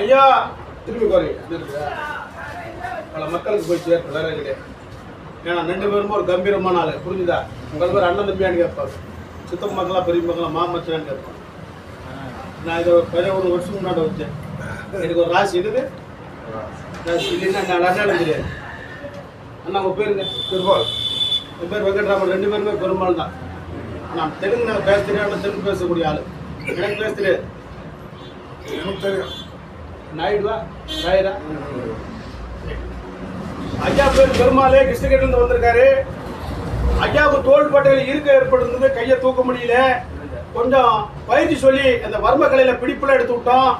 ஐயா திரும்பி குறை பல மக்களுக்கு போய் சேர்த்து வேற கிடையாது ஏன்னா ரெண்டு பேரும் ஒரு கம்பீரமான ஆளு. புரிஞ்சுதா? பல பேர் அண்ணன் தம்பியான்னு கேட்பாங்க சித்தம் மக்களா பெரிய மக்களா மாமச்சான்னு கேட்பாங்க நான் இதை ஒரு வருஷம் முன்னாடி வச்சேன். எனக்கு ஒரு ராசி. இருக்குது ராசி. இல்லைன்னா நான் அண்ணாலும் தெரியாது அண்ணா உங்க பேருங்க பெருமாள். என் பேர் வெங்கட்ராமன். ரெண்டு பேருமே பெருமாள் தான். நான் தெலுங்கு நான் பேச தெரியாது தெலுங்கு பேசக்கூடிய ஆளு. எனக்கு பேச தெரியாது. எனக்கு தெரியும். நாயுடுவா நாயரா ஐயா பேர் பெருமாளே கிருஷ்ணகிரிலிருந்து வந்திருக்காரு ஐயாவுக்கு தோள்பட்டையில் இருக்க ஏற்பட்டிருந்தது கையை தூக்க முடியல கொஞ்சம் பயிற்சி சொல்லி அந்த வர்ம கலையில பிடிப்புல எடுத்து விட்டோம்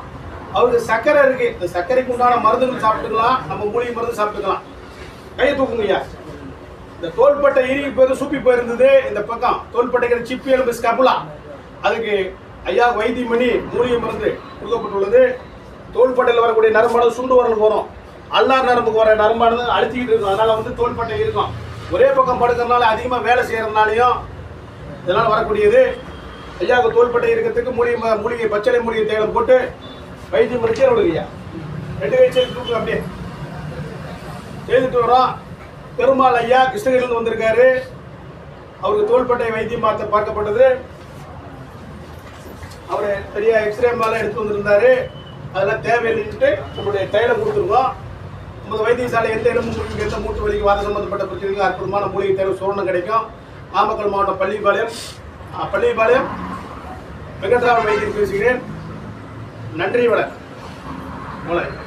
அவருக்கு சர்க்கரை இருக்கு இந்த சர்க்கரைக்கு உண்டான மருந்துகள் சாப்பிட்டுக்கலாம் நம்ம மூலிகை மருந்து சாப்பிட்டுக்கலாம் கையை தூக்குங்க ஐயா இந்த தோள்பட்டை இறுகி போயிருந்து சூப்பி போயிருந்தது. இந்த பக்கம் தோள்பட்டைக்கிற சிப்பி எலும்பு ஸ்கபுலா அதுக்கு ஐயா வைத்தியம் பண்ணி மூலிகை மருந்து கொடுக்கப்பட்டுள்ளது. தோள்பட்டையில் வரக்கூடிய நரம்பானது சுண்டு வரணும் வரும் அல்லார் நரம்புக்கு வர நரம்பானது அழுத்திக்கிட்டு இருக்கும். அதனால் வந்து தோள்பட்டை இருக்கும். ஒரே பக்கம் படுக்கிறதுனால அதிகமாக வேலை செய்கிறதுனாலையும் இதனால் வரக்கூடியது. ஐயாவுக்கு தோள்பட்டை இருக்கிறதுக்கு மூலிகை மூலிகை பச்சளை மூலிகை தேவை போட்டு வைத்தியம் முடிச்சு அவளுக்கு ஐயா ரெண்டு வயசு தூக்கு அப்படியே. செய்துட்டு வரோம் பெருமாள் ஐயா கிருஷ்ணகிரிலிருந்து வந்திருக்காரு. அவருக்கு தோள்பட்டை வைத்தியம் பார்த்து பார்க்கப்பட்டது. அவர் பெரிய எக்ஸ்ரே மேலே எடுத்து வந்திருந்தாரு. அதெல்லாம் தேவையில்லைன்ட்டு நம்மளுடைய டைலை கொடுத்துருக்கோம். நமது வைத்தியசாலை எந்த எலும்பு முடிவுக்கு எந்த மூட்டு வலிக்கு வாத சம்பந்தப்பட்ட பிரச்சனைக்கு அற்புதமான மூலிகை தேவை சோழனம் கிடைக்கும். நாமக்கல் மாவட்டம் பள்ளிப்பாளையம் பள்ளிப்பாளையம் வெங்கட்ராமன் வைத்தியம் பேசுகிறேன். நன்றி வணக்கம். வணக்கம்.